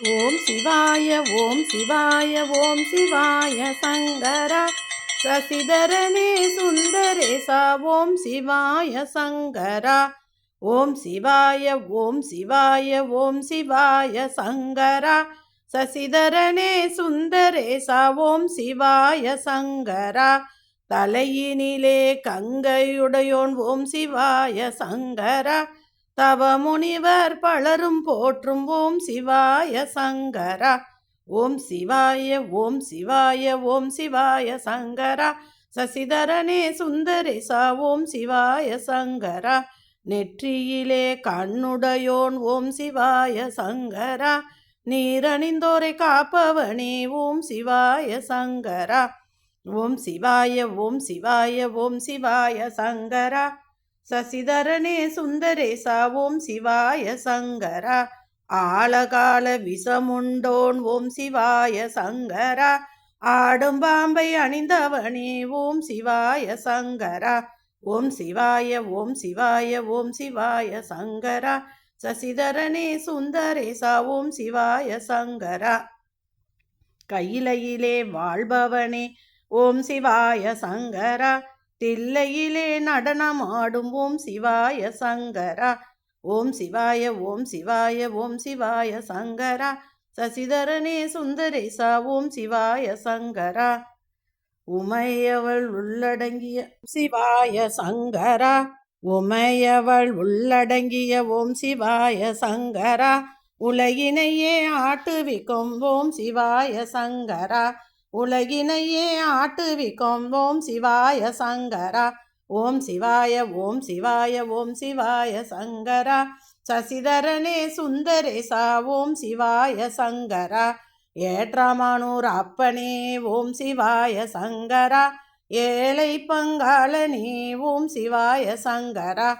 ஓம் சிவாய ஓம் சிவாய ஓம் சிவாய சங்கரா. சசிதரனே சுந்தரேசா ஓம் சிவாய சங்கரா. ஓம் சிவாய ஓம் சிவாய ஓம் சிவாய சங்கரா. சசிதரனே சுந்தரேசா ஓம் சிவாய சங்கரா. தலையினிலே கங்கையுடையோன் ஓம் சிவாய சங்கரா. தவ முனிவர் பலரும் போற்றும் ஓம் சிவாய சங்கரா. ஓம் சிவாய ஓம் சிவாய ஓம் சிவாய சங்கரா. சசிதரனே சுந்தரேசா ஓம் சிவாய சங்கரா. நெற்றியிலே கண்ணுடையோன் ஓம் சிவாய சங்கரா. நீரணிந்தோரை காப்பவனே ஓம் சிவாய சங்கரா. ஓம் சிவாய ஓம் சிவாய ஓம் சிவாய சங்கரா. சசிதரனே சுந்தரேசா ஓம் சிவாய சங்கரா. ஆழகால விஷமுண்டோன் ஓம் சிவாய சங்கரா. ஆடும் பாம்பை அணிந்தவனே ஓம் சிவாய சங்கரா. ஓம் சிவாய ஓம் சிவாய ஓம் சிவாய சங்கரா. சசிதரனே சுந்தரேசா ஓம் சிவாய சங்கரா. கையிலையிலே வாழ்பவனே ஓம் சிவாய சங்கரா. தில்லையிலே நடனமாடும் ஓம் சிவாய சங்கரா. ஓம் சிவாய ஓம் சிவாய ஓம் சிவாய சங்கரா. சசிதரனே சுந்தரேசா ஓம் சிவாய சங்கரா. உமையவள் உள்ளடங்கிய சிவாய சங்கரா. உமையவள் உள்ளடங்கிய ஓம் சிவாய சங்கரா. உலகினையே ஆட்டுவிக்கும் ஓம் சிவாய சங்கரா. உலகினையே ஆட்டுவிக்கும். ஓம் சிவாய சங்கரா. ஓம் சிவாய ஓம் சிவாய ஓம் சிவாய சங்கரா. சசிதரனே சுந்தரேசா. ஓம் சிவாய சங்கரா. ஏற்றமானூர் அப்பனே. ஓம் சிவாய சங்கரா. ஏழை பங்காளனே. ஓம் சிவாய சங்கரா.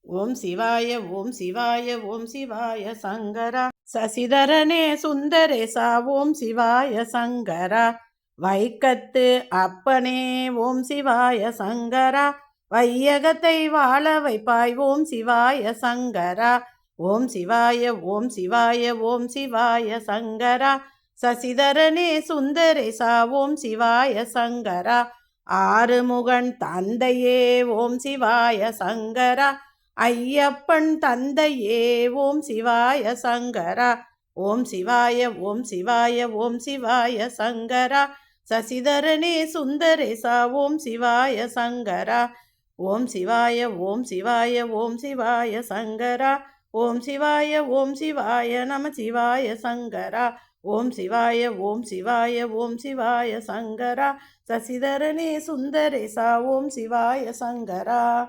ஓம் சிவாய ஓம் சிவாய ஓம் சிவாய சங்கரா. சசிதரனே சுந்தரேசா ஓம் சிவாய சங்கரா. வைக்கத்து அப்பனே ஓம் சிவாய சங்கரா. வையகத்தை வாழ வைப்பாய் ஓம் சிவாய சங்கரா. ஓம் சிவாய ஓம் சிவாய ஓம் சிவாய சங்கரா. சசிதரனே சுந்தரேசா ஓம் சிவாய சங்கரா. ஆறுமுகன் தந்தையே ஓம் சிவாய சங்கரா. ஐயப்பன் தந்தையே ஓம் சிவாய சங்கரா. ஓம் சிவாய ஓம் சிவாய ஓம் சிவாய சங்கரா. சசிதரனே சுந்தரேசா ஓம் சிவாய சங்கரா. ஓம் சிவாய ஓம் சிவாய ஓம் சிவாய சங்கரா. ஓம் சிவாய ஓம் சிவாய நம சிவாய சங்கரா. ஓம் சிவாய ஓம் சிவாய ஓம் சிவாய சங்கரா. சசிதரனே சுந்தரேசா ஓம் சிவாய சங்கரா.